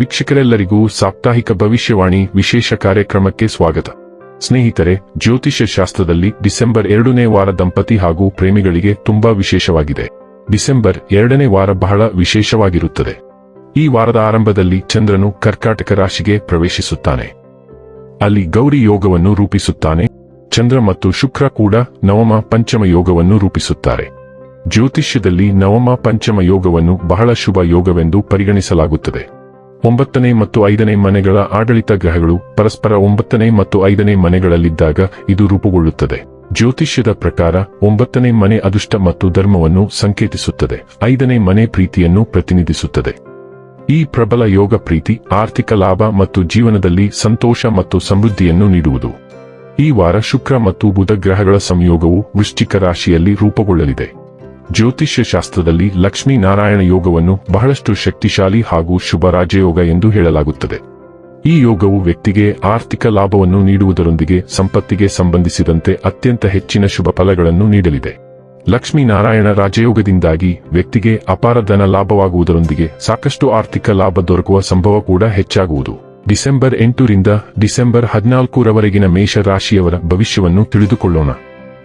ವೀಕ್ಷಕರೆಲ್ಲರಿಗೂ ಸಾಪ್ತಾಹಿಕ ಭವಿಷ್ಯವಾಣಿ ವಿಶೇಷ ಕಾರ್ಯಕ್ರಮಕ್ಕೆ ಸ್ವಾಗತ. ಸ್ನೇಹಿತರೆ, ಜ್ಯೋತಿಷ್ಯ ಶಾಸ್ತ್ರದಲ್ಲಿ ಡಿಸೆಂಬರ್ ಎರಡನೇ ವಾರ ದಂಪತಿ ಹಾಗೂ ಪ್ರೇಮಿಗಳಿಗೆ ತುಂಬಾ ವಿಶೇಷವಾಗಿದೆ. ಡಿಸೆಂಬರ್ ಎರಡನೇ ವಾರ ಬಹಳ ವಿಶೇಷವಾಗಿರುತ್ತದೆ. ಈ ವಾರದ ಆರಂಭದಲ್ಲಿ ಚಂದ್ರನು ಕರ್ಕಾಟಕ ರಾಶಿಗೆ ಪ್ರವೇಶಿಸುತ್ತಾನೆ. ಅಲ್ಲಿ ಗೌರಿ ಯೋಗವನ್ನು ರೂಪಿಸುತ್ತಾನೆ. ಚಂದ್ರ ಮತ್ತು ಶುಕ್ರ ಕೂಡ ನವಮ ಪಂಚಮ ಯೋಗವನ್ನು ರೂಪಿಸುತ್ತಾರೆ. ಜ್ಯೋತಿಷ್ಯದಲ್ಲಿ ನವಮ ಪಂಚಮ ಯೋಗವನ್ನು ಬಹಳ ಶುಭ ಯೋಗವೆಂದು ಪರಿಗಣಿಸಲಾಗುತ್ತದೆ. ಒಂಬತ್ತನೇ ಮತ್ತು ಐದನೇ ಮನೆಗಳ ಆಡಳಿತ ಗ್ರಹಗಳು ಪರಸ್ಪರ ಒಂಬತ್ತನೇ ಮತ್ತು ಐದನೇ ಮನೆಗಳಲ್ಲಿದ್ದಾಗ ಇದು ರೂಪುಗೊಳ್ಳುತ್ತದೆ. ಜ್ಯೋತಿಷ್ಯದ ಪ್ರಕಾರ ಒಂಬತ್ತನೇ ಮನೆ ಅದೃಷ್ಟ ಮತ್ತು ಧರ್ಮವನ್ನು ಸಂಕೇತಿಸುತ್ತದೆ. ಐದನೇ ಮನೆ ಪ್ರೀತಿಯನ್ನು ಪ್ರತಿನಿಧಿಸುತ್ತದೆ. ಈ ಪ್ರಬಲ ಯೋಗ ಪ್ರೀತಿ ಆರ್ಥಿಕ ಲಾಭ ಮತ್ತು ಜೀವನದಲ್ಲಿ ಸಂತೋಷ ಮತ್ತು ಸಮೃದ್ಧಿಯನ್ನು ನೀಡುವುದು. ಈ ವಾರ ಶುಕ್ರ ಮತ್ತು ಬುಧ ಗ್ರಹಗಳ ಸಂಯೋಗವು ವೃಶ್ಚಿಕ ರಾಶಿಯಲ್ಲಿ ರೂಪುಗೊಳ್ಳಲಿದೆ. ಜ್ಯೋತಿಷ್ಯ ಶಾಸ್ತ್ರದಲ್ಲಿ ಲಕ್ಷ್ಮೀ ನಾರಾಯಣ ಯೋಗವನ್ನು ಬಹಳಷ್ಟು ಶಕ್ತಿಶಾಲಿ ಹಾಗೂ ಶುಭ ರಾಜಯೋಗ ಎಂದು ಹೇಳಲಾಗುತ್ತದೆ. ಈ ಯೋಗವು ವ್ಯಕ್ತಿಗೆ ಆರ್ಥಿಕ ಲಾಭವನ್ನು ನೀಡುವುದರೊಂದಿಗೆ ಸಂಪತ್ತಿಗೆ ಸಂಬಂಧಿಸಿದಂತೆ ಅತ್ಯಂತ ಹೆಚ್ಚಿನ ಶುಭ ಫಲಗಳನ್ನು ನೀಡಲಿದೆ. ಲಕ್ಷ್ಮೀನಾರಾಯಣ ರಾಜಯೋಗದಿಂದಾಗಿ ವ್ಯಕ್ತಿಗೆ ಅಪಾರ ಧನ ಲಾಭವಾಗುವುದರೊಂದಿಗೆ ಸಾಕಷ್ಟು ಆರ್ಥಿಕ ಲಾಭ ದೊರಕುವ ಸಂಭವ ಕೂಡ ಹೆಚ್ಚಾಗುವುದು. ಡಿಸೆಂಬರ್ ಎಂಟರಿಂದ ಡಿಸೆಂಬರ್ ಹದಿನಾಲ್ಕರವರೆಗಿನ ಮೇಷ ರಾಶಿಯವರ ಭವಿಷ್ಯವನ್ನು ತಿಳಿದುಕೊಳ್ಳೋಣ.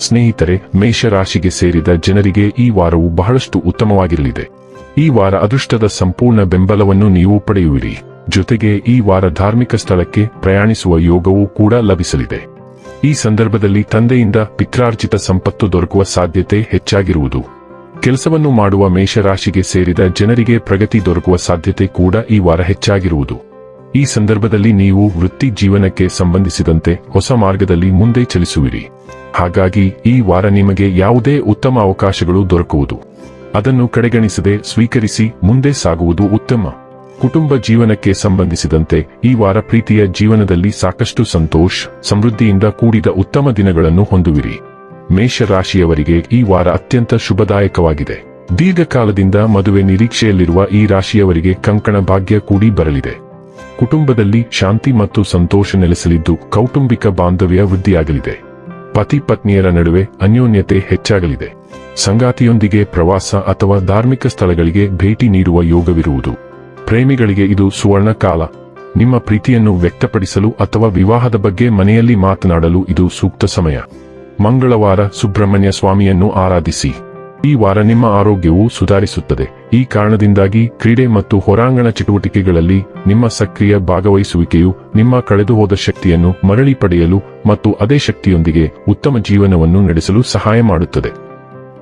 ಸ್ನೇಹಿತರೆ, ಮೇಷರಾಶಿಗೆ ಸೇರಿದ ಜನರಿಗೆ ಈ ವಾರವು ಬಹಳಷ್ಟು ಉತ್ತಮವಾಗಿರಲಿದೆ. ಈ ವಾರ ಅದೃಷ್ಟದ ಸಂಪೂರ್ಣ ಬೆಂಬಲವನ್ನು ನೀವು ಪಡೆಯುವಿರಿ. ಜೊತೆಗೆ ಈ ವಾರ ಧಾರ್ಮಿಕ ಸ್ಥಳಕ್ಕೆ ಪ್ರಯಾಣಿಸುವ ಯೋಗವೂ ಕೂಡ ಲಭಿಸಲಿದೆ. ಈ ಸಂದರ್ಭದಲ್ಲಿ ತಂದೆಯಿಂದ ಪಿತ್ರಾರ್ಜಿತ ಸಂಪತ್ತು ದೊರಕುವ ಸಾಧ್ಯತೆ ಹೆಚ್ಚಾಗಿರುವುದು. ಕೆಲಸವನ್ನು ಮಾಡುವ ಮೇಷರಾಶಿಗೆ ಸೇರಿದ ಜನರಿಗೆ ಪ್ರಗತಿ ದೊರಕುವ ಸಾಧ್ಯತೆ ಕೂಡ ಈ ವಾರ ಹೆಚ್ಚಾಗಿರುವುದು. ಈ ಸಂದರ್ಭದಲ್ಲಿ ನೀವು ವೃತ್ತಿ ಜೀವನಕ್ಕೆ ಸಂಬಂಧಿಸಿದಂತೆ ಹೊಸ ಮಾರ್ಗದಲ್ಲಿ ಮುಂದೆ ಚಲಿಸುವಿರಿ. ಹಾಗಾಗಿ ಈ ವಾರ ನಿಮಗೆ ಯಾವುದೇ ಉತ್ತಮ ಅವಕಾಶಗಳು ದೊರಕುವುದು. ಅದನ್ನು ಕಡೆಗಣಿಸದೆ ಸ್ವೀಕರಿಸಿ ಮುಂದೆ ಸಾಗುವುದು ಉತ್ತಮ. ಕುಟುಂಬ ಜೀವನಕ್ಕೆ ಸಂಬಂಧಿಸಿದಂತೆ ಈ ವಾರ ಪ್ರೀತಿಯ ಜೀವನದಲ್ಲಿ ಸಾಕಷ್ಟು ಸಂತೋಷ, ಸಮೃದ್ಧಿಯಿಂದ ಕೂಡಿದ ಉತ್ತಮ ದಿನಗಳನ್ನು ಹೊಂದುವಿರಿ. ಮೇಷರಾಶಿಯವರಿಗೆ ಈ ವಾರ ಅತ್ಯಂತ ಶುಭದಾಯಕವಾಗಿದೆ. ದೀರ್ಘಕಾಲದಿಂದ ಮದುವೆ ನಿರೀಕ್ಷೆಯಲ್ಲಿರುವ ಈ ರಾಶಿಯವರಿಗೆ ಕಂಕಣ ಭಾಗ್ಯ ಕೂಡಿ ಬರಲಿದೆ. ಕುಟುಂಬದಲ್ಲಿ ಶಾಂತಿ ಮತ್ತು ಸಂತೋಷ ನೆಲೆಸಲಿದ್ದು ಕೌಟುಂಬಿಕ ಬಾಂಧವ್ಯ ವೃದ್ಧಿಯಾಗಲಿದೆ. ಪತಿ ಪತ್ನಿಯರ ನಡುವೆ ಅನ್ಯೋನ್ಯತೆ ಹೆಚ್ಚಾಗಲಿದೆ. ಸಂಗಾತಿಯೊಂದಿಗೆ ಪ್ರವಾಸ ಅಥವಾ ಧಾರ್ಮಿಕ ಸ್ಥಳಗಳಿಗೆ ಭೇಟಿ ನೀಡುವ ಯೋಗವಿರುವುದು. ಪ್ರೇಮಿಗಳಿಗೆ ಇದು ಸುವರ್ಣ ಕಾಲ. ನಿಮ್ಮ ಪ್ರೀತಿಯನ್ನು ವ್ಯಕ್ತಪಡಿಸಲು ಅಥವಾ ವಿವಾಹದ ಬಗ್ಗೆ ಮನೆಯಲ್ಲಿ ಮಾತನಾಡಲು ಇದು ಸೂಕ್ತ ಸಮಯ. ಮಂಗಳವಾರ ಸುಬ್ರಹ್ಮಣ್ಯ ಸ್ವಾಮಿಯನ್ನು ಆರಾಧಿಸಿ. ಈ ವಾರ ನಿಮ್ಮ ಆರೋಗ್ಯವು ಸುಧಾರಿಸುತ್ತದೆ. ಈ ಕಾರಣದಿಂದಾಗಿ ಕ್ರೀಡೆ ಮತ್ತು ಹೊರಾಂಗಣ ಚಟುವಟಿಕೆಗಳಲ್ಲಿ ನಿಮ್ಮ ಸಕ್ರಿಯ ಭಾಗವಹಿಸುವಿಕೆಯು ನಿಮ್ಮ ಕಳೆದುಹೋದ ಶಕ್ತಿಯನ್ನು ಮರಳಿ ಪಡೆಯಲು ಮತ್ತು ಅದೇ ಶಕ್ತಿಯೊಂದಿಗೆ ಉತ್ತಮ ಜೀವನವನ್ನು ನಡೆಸಲು ಸಹಾಯ ಮಾಡುತ್ತದೆ.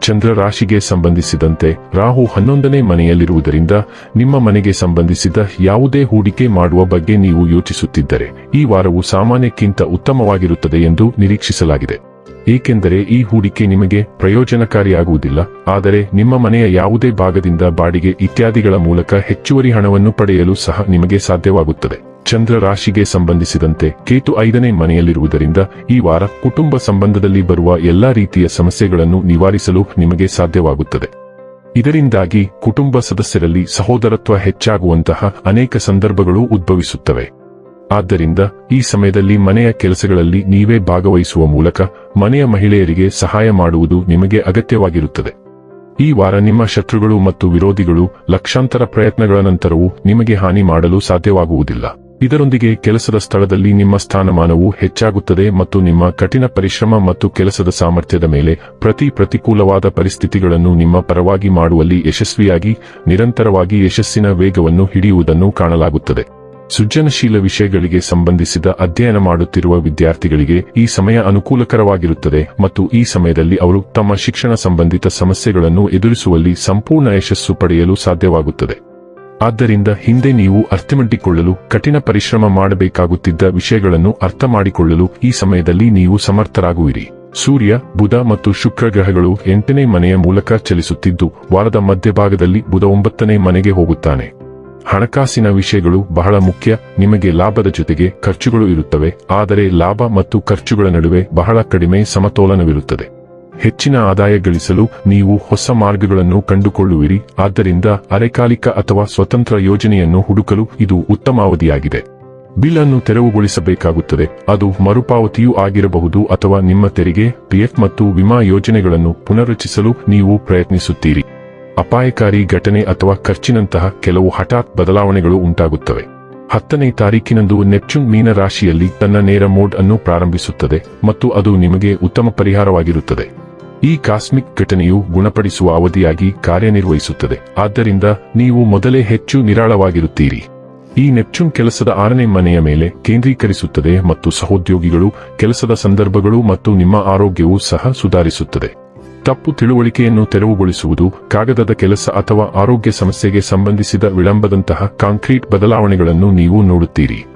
ಚಂದ್ರ ರಾಶಿಗೆ ಸಂಬಂಧಿಸಿದಂತೆ ರಾಹು ಹನ್ನೊಂದನೇ ಮನೆಯಲ್ಲಿರುವುದರಿಂದ ನಿಮ್ಮ ಮನೆಗೆ ಸಂಬಂಧಿಸಿದ ಯಾವುದೇ ಹೂಡಿಕೆ ಮಾಡುವ ಬಗ್ಗೆ ನೀವು ಯೋಚಿಸುತ್ತಿದ್ದರೆ ಈ ವಾರವು ಸಾಮಾನ್ಯಕ್ಕಿಂತ ಉತ್ತಮವಾಗಿರುತ್ತದೆ ಎಂದು ನಿರೀಕ್ಷಿಸಲಾಗಿದೆ. ಏಕೆಂದರೆ ಈ ಹೂಡಿಕೆ ನಿಮಗೆ ಪ್ರಯೋಜನಕಾರಿಯಾಗುವುದಿಲ್ಲ, ಆದರೆ ನಿಮ್ಮ ಮನೆಯ ಯಾವುದೇ ಭಾಗದಿಂದ ಬಾಡಿಗೆ ಇತ್ಯಾದಿಗಳ ಮೂಲಕ ಹೆಚ್ಚುವರಿ ಹಣವನ್ನು ಪಡೆಯಲು ಸಹ ನಿಮಗೆ ಸಾಧ್ಯವಾಗುತ್ತದೆ. ಚಂದ್ರ ರಾಶಿಗೆ ಸಂಬಂಧಿಸಿದಂತೆ ಕೇತು ಐದನೇ ಮನೆಯಲ್ಲಿರುವುದರಿಂದ ಈ ವಾರ ಕುಟುಂಬ ಸಂಬಂಧದಲ್ಲಿ ಬರುವ ಎಲ್ಲಾ ರೀತಿಯ ಸಮಸ್ಯೆಗಳನ್ನು ನಿವಾರಿಸಲು ನಿಮಗೆ ಸಾಧ್ಯವಾಗುತ್ತದೆ. ಇದರಿಂದಾಗಿ ಕುಟುಂಬ ಸದಸ್ಯರಲ್ಲಿ ಸಹೋದರತ್ವ ಹೆಚ್ಚಾಗುವಂತಹ ಅನೇಕ ಸಂದರ್ಭಗಳು ಉದ್ಭವಿಸುತ್ತವೆ. ಆದ್ದರಿಂದ ಈ ಸಮಯದಲ್ಲಿ ಮನೆಯ ಕೆಲಸಗಳಲ್ಲಿ ನೀವೇ ಭಾಗವಹಿಸುವ ಮೂಲಕ ಮನೆಯ ಮಹಿಳೆಯರಿಗೆ ಸಹಾಯ ಮಾಡುವುದು ನಿಮಗೆ ಅಗತ್ಯವಾಗಿರುತ್ತದೆ. ಈ ವಾರ ನಿಮ್ಮ ಶತ್ರುಗಳು ಮತ್ತು ವಿರೋಧಿಗಳು ಲಕ್ಷಾಂತರ ಪ್ರಯತ್ನಗಳ ನಂತರವೂ ನಿಮಗೆ ಹಾನಿ ಮಾಡಲು ಸಾಧ್ಯವಾಗುವುದಿಲ್ಲ. ಇದರೊಂದಿಗೆ ಕೆಲಸದ ಸ್ಥಳದಲ್ಲಿ ನಿಮ್ಮ ಸ್ಥಾನಮಾನವು ಹೆಚ್ಚಾಗುತ್ತದೆ ಮತ್ತು ನಿಮ್ಮ ಕಠಿಣ ಪರಿಶ್ರಮ ಮತ್ತು ಕೆಲಸದ ಸಾಮರ್ಥ್ಯದ ಮೇಲೆ ಪ್ರತಿ ಪ್ರತಿಕೂಲವಾದ ಪರಿಸ್ಥಿತಿಗಳನ್ನು ನಿಮ್ಮ ಪರವಾಗಿ ಮಾಡುವಲ್ಲಿ ಯಶಸ್ವಿಯಾಗಿ, ನಿರಂತರವಾಗಿ ಯಶಸ್ಸಿನ ವೇಗವನ್ನು ಹಿಡಿಯುವುದನ್ನು ಕಾಣಲಾಗುತ್ತದೆ. ಸೃಜನಶೀಲ ವಿಷಯಗಳಿಗೆ ಸಂಬಂಧಿಸಿದ ಅಧ್ಯಯನ ಮಾಡುತ್ತಿರುವ ವಿದ್ಯಾರ್ಥಿಗಳಿಗೆ ಈ ಸಮಯ ಅನುಕೂಲಕರವಾಗಿರುತ್ತದೆ ಮತ್ತು ಈ ಸಮಯದಲ್ಲಿ ಅವರು ತಮ್ಮ ಶಿಕ್ಷಣ ಸಂಬಂಧಿತ ಸಮಸ್ಯೆಗಳನ್ನು ಎದುರಿಸುವಲ್ಲಿ ಸಂಪೂರ್ಣ ಯಶಸ್ಸು ಪಡೆಯಲು ಸಾಧ್ಯವಾಗುತ್ತದೆ. ಆದ್ದರಿಂದ ಹಿಂದೆ ನೀವು ಅರ್ಥಮಟ್ಟಿಕೊಳ್ಳಲು ಕಠಿಣ ಪರಿಶ್ರಮ ಮಾಡಬೇಕಾಗುತ್ತಿದ್ದ ವಿಷಯಗಳನ್ನು ಅರ್ಥ ಮಾಡಿಕೊಳ್ಳಲು ಈ ಸಮಯದಲ್ಲಿ ನೀವು ಸಮರ್ಥರಾಗುವಿರಿ. ಸೂರ್ಯ, ಬುಧ ಮತ್ತು ಶುಕ್ರ ಗ್ರಹಗಳು ಎಂಟನೇ ಮನೆಯ ಮೂಲಕ ಚಲಿಸುತ್ತಿದ್ದು, ವಾರದ ಮಧ್ಯಭಾಗದಲ್ಲಿ ಬುಧ ಒಂಬತ್ತನೇ ಮನೆಗೆ ಹೋಗುತ್ತಾನೆ. ಹಣಕಾಸಿನ ವಿಷಯಗಳು ಬಹಳ ಮುಖ್ಯ. ನಿಮಗೆ ಲಾಭದ ಜೊತೆಗೆ ಖರ್ಚುಗಳು ಇರುತ್ತವೆ. ಆದರೆ ಲಾಭ ಮತ್ತು ಖರ್ಚುಗಳ ನಡುವೆ ಬಹಳ ಕಡಿಮೆ ಸಮತೋಲನವಿರುತ್ತದೆ. ಹೆಚ್ಚಿನ ಆದಾಯ ಗಳಿಸಲು ನೀವು ಹೊಸ ಮಾರ್ಗಗಳನ್ನು ಕಂಡುಕೊಳ್ಳುವಿರಿ. ಆದ್ದರಿಂದ ಅರೆಕಾಲಿಕ ಅಥವಾ ಸ್ವತಂತ್ರ ಯೋಜನೆಯನ್ನು ಹುಡುಕಲು ಇದು ಉತ್ತಮ ಅವಧಿಯಾಗಿದೆ ಬಿಲ್ ಅನ್ನು ತೆರವುಗೊಳಿಸಬೇಕಾಗುತ್ತದೆ. ಅದು ಮರುಪಾವತಿಯೂ ಆಗಿರಬಹುದು ಅಥವಾ ನಿಮ್ಮ ತೆರಿಗೆ, ಪಿಎಫ್ ಮತ್ತು ವಿಮಾ ಯೋಜನೆಗಳನ್ನು ಪುನರ್ರಚಿಸಲು ನೀವು ಪ್ರಯತ್ನಿಸುತ್ತೀರಿ. ಅಪಾಯಕಾರಿ ಘಟನೆ ಅಥವಾ ಖರ್ಚಿನಂತಹ ಕೆಲವು ಹಠಾತ್ ಬದಲಾವಣೆಗಳು ಉಂಟಾಗುತ್ತವೆ. ಹತ್ತನೇ ತಾರೀಕಿನಂದು ನೆಪ್ಚೂನ್ ಮೀನ ರಾಶಿಯಲ್ಲಿ ತನ್ನ ನೇರ ಮೋಡ್ ಅನ್ನು ಪ್ರಾರಂಭಿಸುತ್ತದೆ ಮತ್ತು ಅದು ನಿಮಗೆ ಉತ್ತಮ ಪರಿಹಾರವಾಗಿರುತ್ತದೆ. ಈ ಕಾಸ್ಮಿಕ್ ಘಟನೆಯು ಗುಣಪಡಿಸುವ ಅವಧಿಯಾಗಿ ಕಾರ್ಯನಿರ್ವಹಿಸುತ್ತದೆ. ಆದ್ದರಿಂದ ನೀವು ಮೊದಲೇ ಹೆಚ್ಚು ನಿರಾಳವಾಗಿರುತ್ತೀರಿ. ಈ ನೆಪ್ಚೂನ್ ಕೆಲಸದ ಆರನೇ ಮನೆಯ ಮೇಲೆ ಕೇಂದ್ರೀಕರಿಸುತ್ತದೆ ಮತ್ತು ಸಹೋದ್ಯೋಗಿಗಳು ಕೆಲಸದ ಸಂದರ್ಭಗಳು ಮತ್ತು ನಿಮ್ಮ ಆರೋಗ್ಯವು ಸಹ ಸುಧಾರಿಸುತ್ತದೆ. ತಪ್ಪು ತಿಳುವಳಿಕೆಯನ್ನು ತೆರವುಗೊಳಿಸುವುದು, ಕಾಗದದ ಕೆಲಸ ಅಥವಾ ಆರೋಗ್ಯ ಸಮಸ್ಯೆಗೆ ಸಂಬಂಧಿಸಿದ ವಿಳಂಬದಂತಹ ಕಾಂಕ್ರೀಟ್ ಬದಲಾವಣೆಗಳನ್ನು ನೀವು ನೋಡುತ್ತೀರಿ.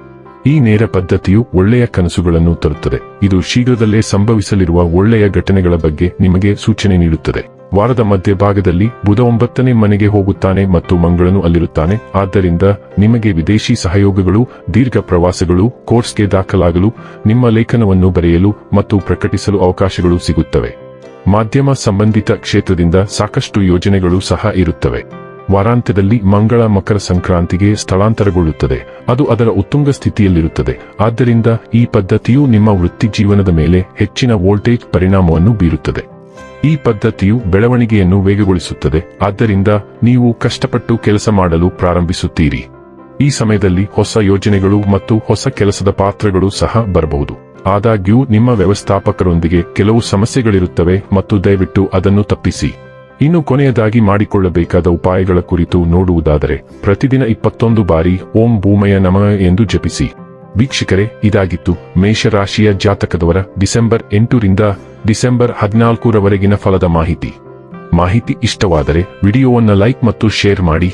ಈ ನೇರ ಪದ್ಧತಿಯು ಒಳ್ಳೆಯ ಕನಸುಗಳನ್ನು ತರುತ್ತದೆ. ಇದು ಶೀಘ್ರದಲ್ಲೇ ಸಂಭವಿಸಲಿರುವ ಒಳ್ಳೆಯ ಘಟನೆಗಳ ಬಗ್ಗೆ ನಿಮಗೆ ಸೂಚನೆ ನೀಡುತ್ತದೆ. ವಾರದ ಮಧ್ಯಭಾಗದಲ್ಲಿ ಬುಧ ಒಂಬತ್ತನೇ ಮನೆಗೆ ಹೋಗುತ್ತಾನೆ ಮತ್ತು ಮಂಗಳನು ಅಲ್ಲಿರುತ್ತಾನೆ. ಆದ್ದರಿಂದ ನಿಮಗೆ ವಿದೇಶಿ ಸಹಯೋಗಗಳು, ದೀರ್ಘ ಪ್ರವಾಸಗಳು, ಕೋರ್ಸ್ಗೆ ದಾಖಲಾಗಲು, ನಿಮ್ಮ ಲೇಖನವನ್ನು ಬರೆಯಲು ಮತ್ತು ಪ್ರಕಟಿಸಲು ಅವಕಾಶಗಳು ಸಿಗುತ್ತವೆ. ಮಾಧ್ಯಮ ಸಂಬಂಧಿತ ಕ್ಷೇತ್ರದಿಂದ ಸಾಕಷ್ಟು ಯೋಜನೆಗಳು ಸಹ ಇರುತ್ತವೆ. ವಾರಾಂತ್ಯದಲ್ಲಿ ಮಂಗಳ ಮಕರ ಸಂಕ್ರಾಂತಿಗೆ ಸ್ಥಳಾಂತರಗೊಳ್ಳುತ್ತದೆ. ಅದು ಅದರ ಉತ್ತುಂಗ ಸ್ಥಿತಿಯಲ್ಲಿರುತ್ತದೆ. ಆದ್ದರಿಂದ ಈ ಪದ್ಧತಿಯು ನಿಮ್ಮ ವೃತ್ತಿ ಜೀವನದ ಮೇಲೆ ಹೆಚ್ಚಿನ ವೋಲ್ಟೇಜ್ ಪರಿಣಾಮವನ್ನು ಬೀರುತ್ತದೆ. ಈ ಪದ್ಧತಿಯು ಬೆಳವಣಿಗೆಯನ್ನು ವೇಗಗೊಳಿಸುತ್ತದೆ. ಆದ್ದರಿಂದ ನೀವು ಕಷ್ಟಪಟ್ಟು ಕೆಲಸ ಮಾಡಲು ಪ್ರಾರಂಭಿಸುತ್ತೀರಿ. ಈ ಸಮಯದಲ್ಲಿ ಹೊಸ ಯೋಜನೆಗಳು ಮತ್ತು ಹೊಸ ಕೆಲಸದ ಪಾತ್ರಗಳು ಸಹ ಬರಬಹುದು. ಆದಾಗ್ಯೂ, ನಿಮ್ಮ ವ್ಯವಸ್ಥಾಪಕರೊಂದಿಗೆ ಕೆಲವು ಸಮಸ್ಯೆಗಳಿರುತ್ತವೆ ಮತ್ತು ದಯವಿಟ್ಟು ಅದನ್ನು ತಪ್ಪಿಸಿ. ಇನ್ನು ಕೊನೆಯದಾಗಿ ಮಾಡಿಕೊಳ್ಳಬೇಕಾದ ಉಪಾಯಗಳ ಕುರಿತು ನೋಡುವುದಾದರೆ, ಪ್ರತಿದಿನ ಇಪ್ಪತ್ತೊಂದು ಬಾರಿ ಓಂ ಭೂಮಯ ನಮ ಎಂದು ಜಪಿಸಿ. ವೀಕ್ಷಕರೇ, ಇದಾಗಿತ್ತು ಮೇಷರಾಶಿಯ ಜಾತಕದವರ ಡಿಸೆಂಬರ್ ಎಂಟರಿಂದ ಡಿಸೆಂಬರ್ ಹದಿನಾಲ್ಕರವರೆಗಿನ ಫಲದ ಮಾಹಿತಿ. ಮಾಹಿತಿ ಇಷ್ಟವಾದರೆ ವಿಡಿಯೋವನ್ನು ಲೈಕ್ ಮತ್ತು ಶೇರ್ ಮಾಡಿ.